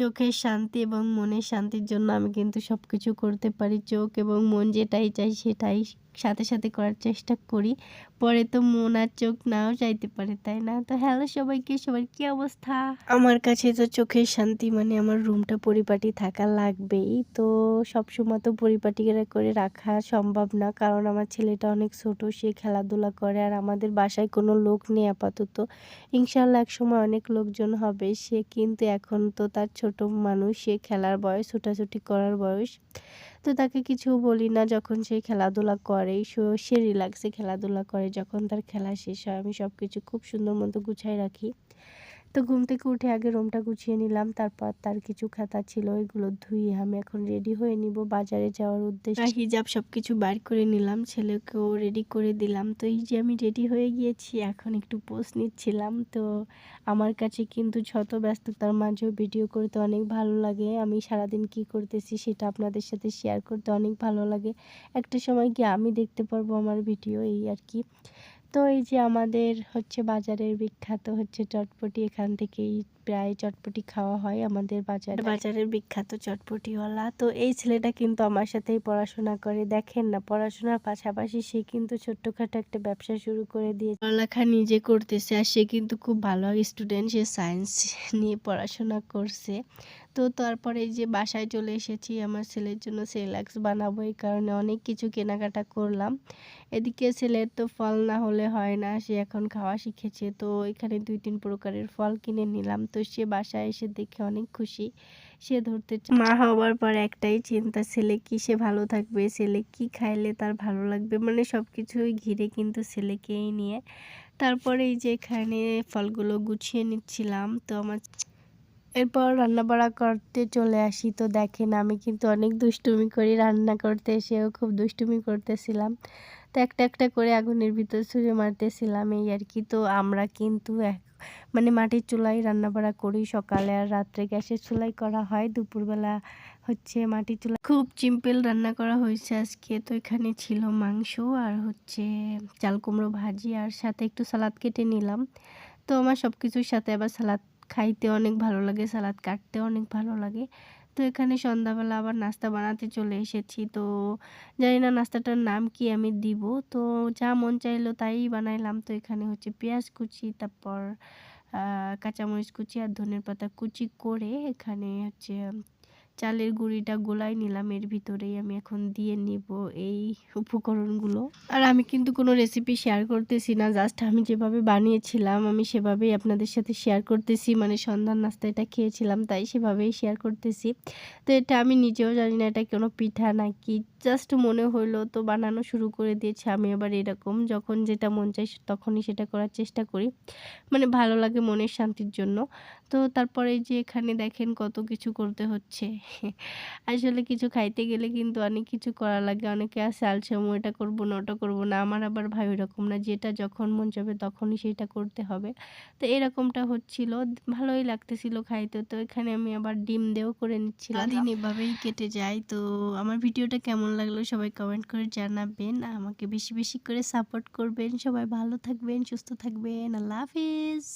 চোখের শান্তি এবং মনের শান্তির জন্য আমি কিন্তু সব কিছু করতে পারি। চোখ এবং মন যেটাই চাই সেটাই সাথে সাথে করার চেষ্টা করি। পরে তো মন আর চোখ নাও চাইতে পারে, তাই না? তো হ্যালো সবাইকে, সবার কি অবস্থা? আমার কাছে তো চোখের শান্তি মানে আমার রুমটা পরিপাটি থাকা লাগবেই। তো সবসময় তো পরিপাটি করে রাখা সম্ভব না। কারণ আমার ছেলেটা অনেক ছোট, সে খেলাধুলা করে আর আমাদের বাসায় কোনো লোক নেই আপাতত। ইনশাল্লাহ এক সময় অনেক লোকজন হবে, সে কিন্তু এখন তো তার ছোট মানুষ, সে খেলার বয়স, ছোটাছুটি করার বয়স। তো তাকে কিছু বলি না, যখন সে খেলাধুলা করে, সে রিল্যাক্সে খেলাধুলা করে, যখন তার খেলা শেষ হয়, আমি সব কিছু খুব সুন্দর মতো গুছাই রাখি। তো ঘুম থেকে উঠে আগে রুমটা গুছিয়ে নিলাম, তারপর তার কিছু খাতা ছিল ওইগুলো ধুয়ে আমি এখন রেডি হয়ে নিব। বাজারে যাওয়ার উদ্দেশ্যে হিজাব সব কিছু বার করে নিলাম, ছেলেকেও রেডি করে দিলাম। তো এই যে আমি রেডি হয়ে গিয়েছি, এখন একটু পোস্ট নিচ্ছিলাম। তো আমার কাছে কিন্তু শত ব্যস্ততার মাঝেও ভিডিও করতে অনেক ভালো লাগে। আমি সারাদিন কি করতেছি সেটা আপনাদের সাথে শেয়ার করতে অনেক ভালো লাগে। একটা সময় গিয়ে আমি দেখতে পারব আমার ভিডিও এই আর কি। তো এই যে আমাদের হচ্ছে বাজারের বিখ্যাত হচ্ছে চটপটি এখান থেকেই প্রায় চটপটি খাওয়া হয় আমাদের বাজারে। বাজারের বিখ্যাত চটপটিওয়ালা। তো এই ছেলেটা কিন্তু আমার সাথেই পড়াশোনা করে। দেখেন না, পড়াশোনার পাশাপাশি সে কিন্তু ছোট্টখাটো একটা ব্যবসা শুরু করে দিয়ে পড়ালেখা নিজে করতেছে আর সে কিন্তু খুব ভালো স্টুডেন্ট সে সায়েন্স নিয়ে পড়াশোনা করছে। তো তারপরে যে বাসায় চলে এসেছি, আমার ছেলের জন্য সেলাক্স বানাবো এই কারণে অনেক কিছু কেনাকাটা করলাম। এদিকে ছেলের তো ফল না হলে হয় না, সে এখন খাওয়া শিখেছে। তো এখানে দুই তিন প্রকারের ফল কিনে নিলাম। তো সে বাসায় এসে দেখে অনেক খুশি। সে ধরতে মা হওয়ার পর একটাই চিন্তা, ছেলে কি সে ভালো থাকবে? ছেলে কি খাইলে তার ভালো লাগবে? মানে সব কিছুই ঘিরে কিন্তু ছেলেকেই নিয়ে। তারপরে এই যে এখানে ফলগুলো গুছিয়ে নিচ্ছিলাম, তো আমার এরপর রান্না বাড়া করতে চলে আসি। তো দেখেন, আমি কিন্তু অনেক দুষ্টুমি করি রান্না করতে এসেও খুব দুষ্টুমি করতেছিলাম। তো একটা একটা করে আগুনের ভিতর ছুঁড়ে মারতেছিলাম এই আর কি। তো আমরা কিন্তু মানে মাটির চুলাই রান্না বাড়া করি সকালে আর রাত্রে গ্যাসের চুলাই করা হয়। দুপুরবেলা হচ্ছে মাটির চুলা, খুব সিম্পল রান্না করা হয়েছে আজকে। তো এখানে ছিল মাংস আর হচ্ছে চাল কুমড়ো ভাজি আর সাথে একটু সালাদ কেটে নিলাম। তো আমার সব কিছুর সাথে আবার সালাদ খাইতে অনেক ভালো লাগে, সালাদ কাটতে অনেক ভালো লাগে। তো এখানে সন্ধ্যাবেলা আবার নাস্তা বানাতে চলে এসেছি। তো জানি না নাস্তাটার নাম কি আমি দিব। তো যা মন চাইলো তাই বানাইলাম। তো এখানে হচ্ছে পেঁয়াজ কুচি, তারপর কাঁচামরিচ কুচি আর ধনের পাতা কুচি করে এখানে হচ্ছে চালের গুঁড়িটা গোলাই নিলাম, এর ভিতরেই আমি এখন দিয়ে নিব এই উপকরণগুলো। আর আমি কিন্তু কোনো রেসিপি শেয়ার করতেছি না জাস্ট আমি যেভাবে বানিয়েছিলাম, আমি সেভাবেই আপনাদের সাথে শেয়ার করতেছি। মানে সন্ধ্যার নাস্তা এটা খেয়েছিলাম, তাই সেভাবেই শেয়ার করতেছি। তো এটা আমি নিজেও জানি না, এটা কোনো পিঠা নাকি জাস্ট মনে হলো তো বানানো শুরু করে দিয়েছি। আমি আবার এরকম যখন যেটা মন চাই তখনই সেটা করার চেষ্টা করি। মানে ভালো লাগে মনের শান্তির জন্য। তো তারপরে যে এখানে দেখেন কত কিছু করতে হচ্ছে। আসলে কিছু খাইতে গেলে কিন্তু অনেক কিছু করা লাগে। অনেকে আছে আলসামু এটা করব না, ওটা করব না। আমার আবার ভাই ওরকম না, যেটা যখন মন যাবে তখনই সেটা করতে হবে। তো এরকমটা হচ্ছিল, ভালোই লাগতেছিল খাইতে। তো এখানে আমি আবার ডিম দেও করে নিচ্ছিলাম। দিন এভাবেই কেটে যায়। তো আমার ভিডিওটা কেমন লাগল সবাই কমেন্ট করে জানাবেন। আমাকে বেশি বেশি করে সাপোর্ট করবেন। সবাই ভালো থাকবেন, সুস্থ থাকবেন। আল্লাহ হাফিজ।